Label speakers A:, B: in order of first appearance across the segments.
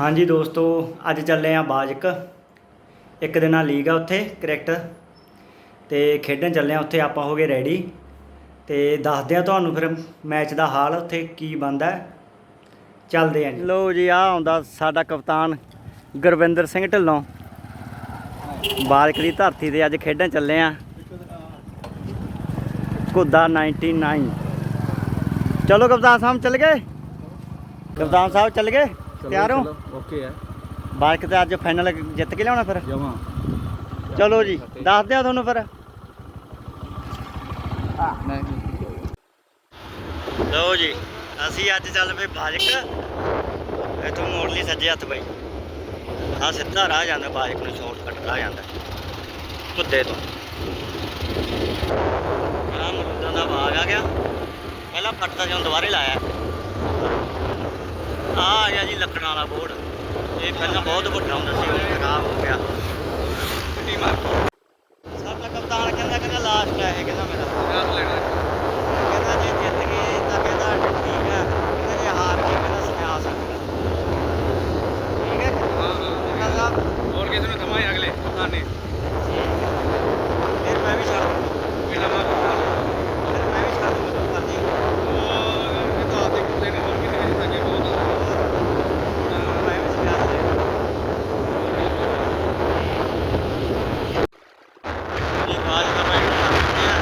A: ਹਾਂਜੀ ਦੋਸਤੋ, ਅੱਜ ਚੱਲੇ ਆ ਬਾਜਕ। ਇੱਕ ਦਿਨਾਂ ਲੀਗ ਆ ਉੱਥੇ, ਕ੍ਰਿਕਟ। ਤੇ ਖੇਡਣ ਚੱਲੇ ਆ ਉੱਥੇ, ਆਪਾਂ ਹੋ ਗਏ ਰੈਡੀ। ਤੇ ਦੱਸਦੇ ਆ ਤੁਹਾਨੂੰ ਫਿਰ ਮੈਚ ਦਾ ਹਾਲ, ਉੱਥੇ ਕੀ ਬੰਦਾ ਚੱਲਦੇ ਆ ਜੀ। ਲੋ ਜੀ ਆ ਆਉਂਦਾ ਸਾਡਾ ਕਪਤਾਨ ਗੁਰਵਿੰਦਰ ਸਿੰਘ ਢਿੱਲੋਂ। ਬਾਜਕ ਦੀ ਧਰਤੀ ਤੇ ਅੱਜ ਖੇਡਣ ਚੱਲੇ ਆ ਕੁੱਦਾ 99 ਚਲੋ ਕਪਤਾਨ ਸਾਹਿਬ, ਚੱਲ ਗਏ? ਕਪਤਾਨ ਸਾਹਿਬ, ਚੱਲ ਗਏ? ਤਿਆਰ ਹੋ?
B: ਓਕੇ ਹੈ।
A: ਬਾਈਕ ਤੇ ਅੱਜ ਫਾਈਨਲ ਜਿੱਤ ਕੇ ਲਿਆਉਣਾ ਫਿਰ?
B: ਜਮਾ।
A: ਚਲੋ ਜੀ ਦੱਸਦੇ ਆ ਤੁਹਾਨੂੰ ਫਿਰ। ਲਓ ਜੀ ਅਸੀਂ ਅੱਜ ਚੱਲ ਪਏ ਬਾਜਕ। ਇਥੋਂ ਮੋੜ ਲਈ ਸੱਜੇ ਹੱਥ ਬਈ। ਆ ਸਿੱਧਾ ਰਾਹ ਜਾਂਦਾ ਬਾਜਕ ਨੂੰ ਸ਼ਾਰਟਕਟ ਰਾਹ ਜਾਂਦਾ। ਕੁੱਦੇ ਤੋਂ। ਆ ਮਰੂਦਾਂ ਦਾ ਬਾਗ ਆ ਗਿਆ। ਪਹਿਲਾਂ ਸੀ ਹੁਣ ਦੁਬਾਰੇ ਲਾਇਆ। ਆ ਆ ਗਿਆ ਜੀ ਲੱਕੜਾਂ ਵਾਲਾ ਬੋਰਡ। ਇਹ ਪਹਿਲਾਂ ਬਹੁਤ ਵੱਡਾ ਹੁੰਦਾ ਸੀ ਉਹ ਖਰਾਬ ਹੋ ਗਿਆ। ਸਾਡਾ ਕਪਤਾਨ ਕਹਿੰਦਾ ਕਹਿੰਦਾ ਲਾਸਟ ਹੈ ਇਹ ਕਹਿੰਦਾ ਮੇਰਾ। ਕਹਿੰਦਾ ਜੇ ਜਿੱਤ ਗਏ ਤਾਂ ਕਹਿੰਦਾ ਠੀਕ ਹੈ ਕਹਿੰਦਾ ਜੇ ਹਾਰ ਗਏ ਕਹਿੰਦਾ ਸੰਨਿਆਸ ਆ ਠੀਕ ਹੈ ਕਹਿੰਦਾ ਸਾਹਿਬ
B: ਹੋਰ ਕਿਸੇ ਨੂੰ ਥਮਾਏ ਅਗਲੇ ਆਨੇ
A: ਫਿਰ ਮੈਂ ਵੀ ਛੱਡ ਦੂੰਗਾ
B: ਪਹਿਲਾਂ ਮੈਂ
A: ਫਿਰ ਮੈਂ ਵੀ ਛੱਡ ਦੂੰਗਾ ਕਰਦੀ
B: ਉਹ ਕਿਤਾ ਤੇ ਕੁੱਤੇ ਨੇ ਹੋਰ ਕਿਸੇ ਨੇ ਸਕੇ ਬਹੁਤ
A: ਮੈਂ ਵੀ ਸੰਨਿਆਸ ਲੈ ਇਹ ਬਾਅਦ ਦਾ ਮੈਂ ਕਰਦੇ ਆ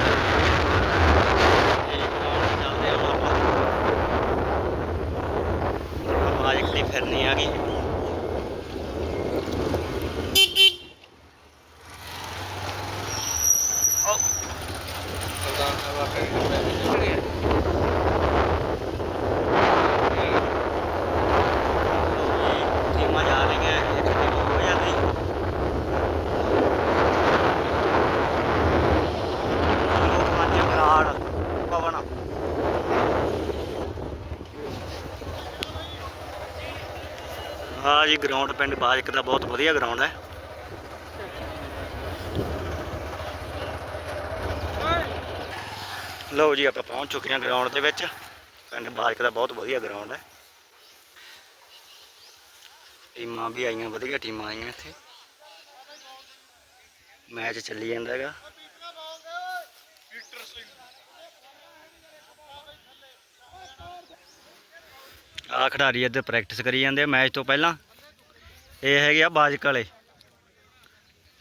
A: ਇਹ ਕੌਣ ਚੱਲਦੇ ਆ ਹੁਣ ਆਪਾਂ ਬਾਈਕ ਤੇ ਫਿਰਨੀ ਆ ਗਈ
B: ਸਰਦਾਰ ਸਾਹਿਬ ਆਪਣੇ
A: ਟੀਮਾਂ ਜਾ ਰਹੀਆਂ ਇੱਕ ਟੀਮ ਹੋ ਜਾਂਦੀ ਲੋਕ ਮਾਝੇ ਬਰਾੜ ਪਵਨ ਹਾਂ ਜੀ ਗਰਾਊਂਡ ਪਿੰਡ ਬਾਜਕ ਦਾ ਬਹੁਤ ਵਧੀਆ ਗਰਾਊਂਡ ਹੈ। ਲਓ ਜੀ, ਆਪਾਂ ਪਹੁੰਚ ਚੁੱਕੇ ਹਾਂ ਗਰਾਊਂਡ ਦੇ ਵਿੱਚ। ਪਿੰਡ ਬਾਜਕ ਦਾ ਬਹੁਤ ਵਧੀਆ ਗਰਾਊਂਡ ਹੈ। ਟੀਮਾਂ ਵੀ ਆਈਆਂ, ਵਧੀਆ ਟੀਮਾਂ ਆਈਆਂ ਇੱਥੇ। ਮੈਚ ਚੱਲੀ ਜਾਂਦਾ ਹੈਗਾ। ਆ ਖਿਡਾਰੀ ਇੱਧਰ ਪ੍ਰੈਕਟਿਸ ਕਰੀ ਜਾਂਦੇ ਆ ਮੈਚ ਤੋਂ ਪਹਿਲਾਂ। ਇਹ ਹੈਗੇ ਆ ਬਾਜਕ ਵਾਲੇ।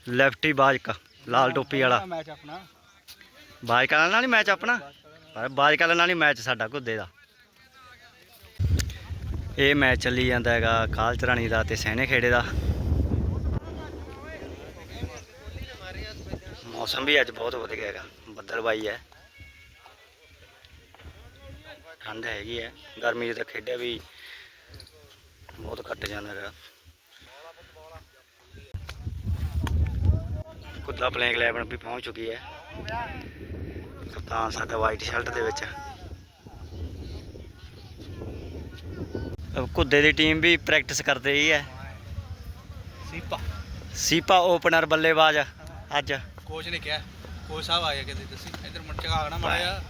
A: ਲੈਫਟੀ ਬਾਜਕ, ਲਾਲ ਟੋਪੀ ਵਾਲਾ।
B: ਮੈਚ ਆਪਣਾ।
A: ਬਾਜਕ ਵਾਲਾ ਨਾਲ ਹੀ ਮੈਚ ਆਪਣਾ। ਪਰ ਬਾਜਕ ਨਾਲ ਹੀ ਮੈਚ ਸਾਡਾ ਘੁੱਦੇ ਦਾ। ਇਹ ਮੈਚ ਚੱਲੀ ਜਾਂਦਾ ਹੈਗਾ ਖਾਲਚਰਾਣੀ ਦਾ ਤੇ ਸੈਨੇ ਖੇੜੇ ਦਾ। ਮੌਸਮ ਵੀ ਅੱਜ ਬਹੁਤ ਵਧੀਆ ਹੈਗਾ। ਬੱਦਲਬਾਈ ਹੈ। ਠੰਡ ਹੈਗੀ ਹੈ। ਗਰਮੀ 'ਚ ਖੇਡਿਆ ਵੀ ਬਹੁਤ ਘੱਟ ਜਾਂਦਾ ਹੈਗਾ। ਕੁੱਦਾ ਪਲੇਇੰਗ 11 ਵੀ ਪਹੁੰਚ ਚੁੱਕੀ ਹੈ। ਕਪਤਾਨ ਸਾਡਾ ਵਾਈਟ ਸ਼ਰਟ ਦੇ ਵਿੱਚ। ਕੁੱਦੇ ਦੀ ਟੀਮ ਵੀ ਪ੍ਰੈਕਟਿਸ ਕਰ ਰਹੀ ਹੈ।
B: ਸੀਪਾ।
A: ਸੀਪਾ ਓਪਨਰ ਬੱਲੇਬਾਜ਼ ਅੱਜ।
B: ਕੋਚ ਨੇ ਕਿਹਾ ਕੋਚ ਸਾਹਿਬ ਆਇਆ ਕਹਿੰਦੇ ਤੁਸੀਂ ਇੱਧਰ ਮੁੜ ਚਗਾ ਆਣਾ ਮਾਰਿਆ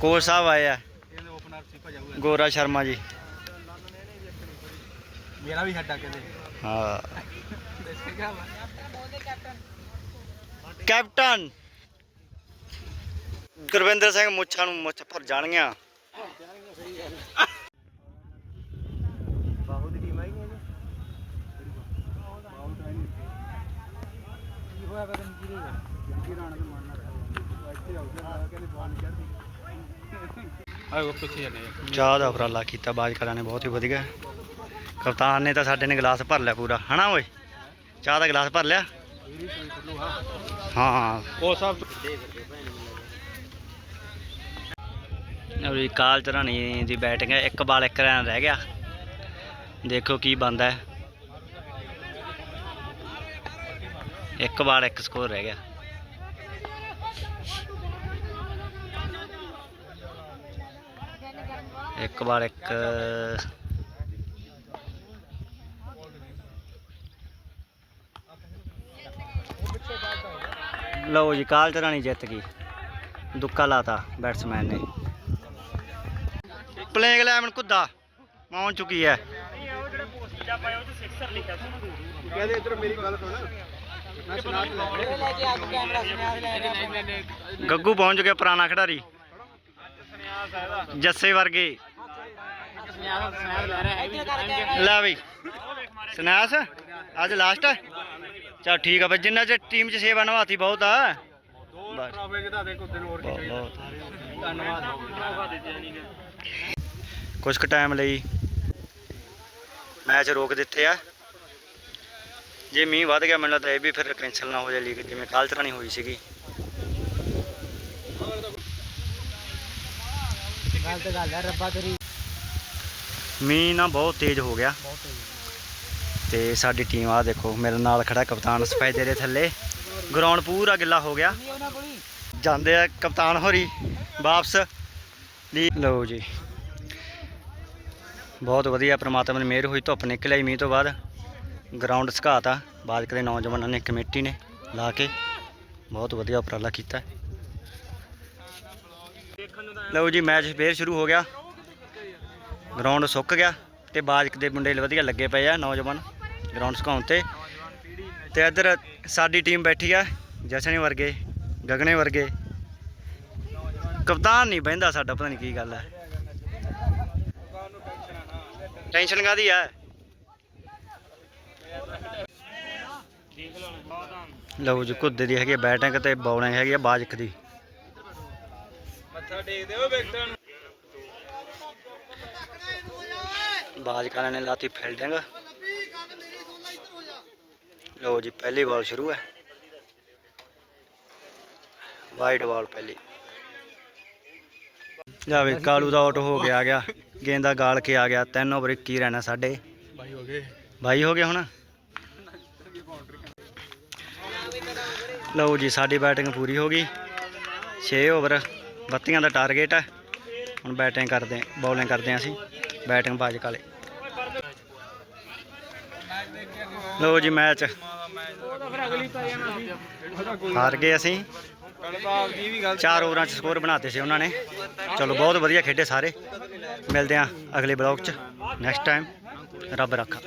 A: ਕੋਚ ਸਾਹਿਬ ਆਏ ਆ।
B: ਇਹਦੇ ਓਪਨਰ ਸੀਪਾ ਜਾਊਗਾ।
A: ਗੋਰਾ ਸ਼ਰਮਾ ਜੀ।
B: ਮੇਰਾ ਵੀ ਹੱਡਾ ਕਹਿੰਦੇ।
A: ਹਾਂ। ਕੈਪਟਨ। ਗੁਰਵਿੰਦਰ ਸਿੰਘ ਮੁੱਛਾਂ ਨੂੰ ਮੁੱਛ ਭਰ ਜਾਣਗੀਆਂ।
B: ਬਾਹੂ ਦੀ ਟੀਮ ਆਈ ਨਹੀਂ ਕੀ ਹੋਇਆ ਨਹੀਂ ਕੀ ਹੋਇਆ? ਜੰਗੀ ਰਾਣਾ ਦੇ ਮਾਰਨਾ ਇੱਥੇ ਕਹਿੰਦੇ ਬਾਹਰ ਚੜਦੀ ਆਏ ਉਹ ਪਿੱਛੇ ਜਾਨੇ
A: ਚਾਹ ਦਾ ਉਪਰਾਲਾ ਕੀਤਾ ਬਾਜ ਕਰਾਂ ਨੇ ਬਹੁਤ ਹੀ ਵਧੀਆ। ਕਪਤਾਨ ਨੇ ਤਾਂ ਸਾਡੇ ਨੇ ਗਲਾਸ ਭਰ ਲਿਆ ਪੂਰਾ। ਹਨਾ ਓਏ? ਚਾਹ ਦਾ ਗਲਾਸ ਭਰ ਲਿਆ? ਹਾਂ।
B: ਉਹ ਸਭ
A: ਅਭੀ ਕਾਲ ਚਰਾਣੀ ਦੀ ਬੈਟਿੰਗ ਹੈ, ਇੱਕ ਬਾਲ ਇੱਕ ਰਨ ਰਹਿ ਗਿਆ। ਦੇਖੋ ਕੀ ਬੰਦਾ ਹੈ। ਇੱਕ ਬਾਲ ਇੱਕ ਸਕੋਰ ਰਹਿ ਗਿਆ। ਇੱਕ ਬਾਲ ਇੱਕ ਲਓ ਜੀ, ਕਾਲ ਚਰਾਣੀ ਜਿੱਤ ਗਈ। ਦੁੱਕਾ ਲਾਤਾ ਬੈਟਸਮੈਨ ਨੇ। ਪਲੇਇੰਗ 11 ਕੁੱਦਾ ਪਹੁੰਚ ਚੁੱਕੀ ਹੈ ਪਾਇਆ ਉਹ ਤੇ ਸਿਕਸਰ ਲਿਖਿਆ ਸੀ
B: ਕਹਿੰਦੇ ਇੱਧਰ ਮੇਰੀ ਗੱਲ ਸੁਣ।
A: ਗੱਗੂ ਪਹੁੰਚ ਗਿਆ ਪੁਰਾਣਾ ਖਿਡਾਰੀ। ਜੱਸੇ ਵਰਗੇ। ਲੈ ਬਈ। ਸਨੈਸ ਅੱਜ ਲਾਸਟ ਹੈ ਚਲ ਠੀਕ ਆ ਬਈ ਜਿੰਨਾ ਚ ਟੀਮ ਚ ਸੇਵਾ ਨਵਾਤੀ ਬਹੁਤ ਆ।
B: ਧੰਨਵਾਦ।
A: ਕੁਝ ਕੁ ਟਾਈਮ ਲਈ ਮੈਚ ਰੋਕ ਦਿੱਤੇ ਆ। ਜੇ ਮੀਂਹ ਵੱਧ ਗਿਆ ਮੈਨੂੰ ਲੱਗਦਾ ਇਹ ਵੀ ਫਿਰ ਕੈਂਸਲ ਨਾ ਹੋ ਜਾਏ ਲੀਗ ਜਿਵੇਂ ਕੱਲ੍ਹ ਤਰ੍ਹਾਂ ਨਹੀਂ ਹੋਈ ਸੀਗੀ।
B: ਗੱਲ ਤੇ ਗੱਲ ਹੈ ਰੱਬਾ ਤੇਰੀ
A: ਮੀਂਹ ਨਾ ਬਹੁਤ ਤੇਜ਼ ਹੋ ਗਿਆ। ਤੇ ਸਾਡੀ ਟੀਮ ਆ ਦੇਖੋ, ਮੇਰੇ ਨਾਲ ਖੜਾ ਕਪਤਾਨ ਸਫੈਦੇ ਦੇ ਥੱਲੇ। ਗਰਾਊਂਡ ਪੂਰਾ ਗਿੱਲਾ ਹੋ ਗਿਆ। ਜਾਂਦੇ ਆ ਕਪਤਾਨ ਹੋਰੀ ਵਾਪਸ। ਲਓ ਜੀ। ਬਹੁਤ ਵਧੀਆ ਪ੍ਰਮਾਤਮਾ ਦੀ ਮਿਹਰ ਹੋਈ, ਧੁੱਪ ਨਿਕਲ ਆਈ ਮੀਂਹ ਤੋਂ ਬਾਅਦ। ਗਰਾਊਂਡ ਸੁਕਾਤਾ ਬਾਜਕ ਦੇ ਨੌਜਵਾਨਾਂ ਨੇ ਕਮੇਟੀ ਨੇ ਲਾ ਕੇ ਬਹੁਤ ਵਧੀਆ ਉਪਰਾਲਾ ਕੀਤਾ। ਲਓ ਜੀ, ਮੈਚ ਫੇਰ ਸ਼ੁਰੂ ਹੋ ਗਿਆ। ਗਰਾਊਂਡ ਸੁੱਕ ਗਿਆ ਤੇ ਬਾਜਕ ਦੇ ਮੁੰਡੇ ਵਧੀਆ ਲੱਗੇ ਪਏ ਆ ਨੌਜਵਾਨ ਗਰਾਊਂਡ ਸੁਕਾਉਣ ਤੇ। ਤੇ ਇੱਧਰ ਸਾਡੀ ਟੀਮ ਬੈਠੀ ਆ, ਜਸ਼ਨੀ ਵਰਗੇ, ਗਗਨੇ ਵਰਗੇ। ਕਪਤਾਨ ਨਹੀਂ ਬਹਿੰਦਾ ਸਾਡਾ, ਪਤਾ ਨਹੀਂ ਕੀ ਗੱਲ ਹੈ ਟੈਨਸ਼ਨ ਕਾਦੀ ਹੈ ਲਓ ਜੀ, ਕੁੱਦੇ ਦੀ ਹੈਗੀ ਬੈਟਿੰਗ ਤੇ ਬੌਲਿੰਗ ਹੈਗੀ ਆ ਬਾਜਕ ਦੀ।
B: ਮੱਥਾ ਟੇਕਦੇ ਹੋ ਵੇਖਣ ਨੂੰ
A: ਬਾਜਕ ਨੇ ਲਾਤੀ ਫੀਲਡਿੰਗ ਲਓ ਜੀ, ਪਹਿਲੀ ਬਾਲ ਸ਼ੁਰੂ ਹੈ। ਵਾਈਟ ਬਾਲ ਪਹਿਲੀ। ਜਾਵੇ ਕਾਲੂ ਦਾ ਆਊਟ ਹੋ ਗਿਆ ਗਿਆ। ਗੇਂਦਾ ਗਾਲ ਕੇ ਆ ਗਿਆ, ਤਿੰਨ ਓਵਰ 21 ਰਹਿਣਾ ਸਾਡੇ।
B: ਬਾਈ ਹੋ ਗਏ
A: ਬਾਈ ਹੋ ਗਿਆ ਹੁਣ। ਲਓ ਜੀ, ਸਾਡੀ ਬੈਟਿੰਗ ਪੂਰੀ ਹੋ ਗਈ। 6 ਓਵਰ ਬੱਤੀਆਂ ਦਾ ਟਾਰਗੇਟ ਹੈ ਹੁਣ ਬੈਟਿੰਗ ਕਰਦੇ ਬੌਲਿੰਗ ਕਰਦੇ ਹਾਂ ਅਸੀਂ। ਬੈਟਿੰਗ ਬਾਜ਼ ਕਾਲੇ। ਲਓ ਜੀ ਮੈਚ ਹਾਰ ਗਏ ਅਸੀਂ। ਚਾਰ ਓਵਰਾਂ 'ਚ ਸਕੋਰ ਬਣਾਤੇ ਸੀ ਉਹਨਾਂ ਨੇ। ਚਲੋ, ਬਹੁਤ ਵਧੀਆ ਖੇਡੇ ਸਾਰੇ। ਮਿਲਦੇ ਹਾਂ ਅਗਲੇ ਬਲੌਗ 'ਚ। ਨੈਕਸਟ ਟਾਈਮ ਰੱਬ ਰੱਖਾ।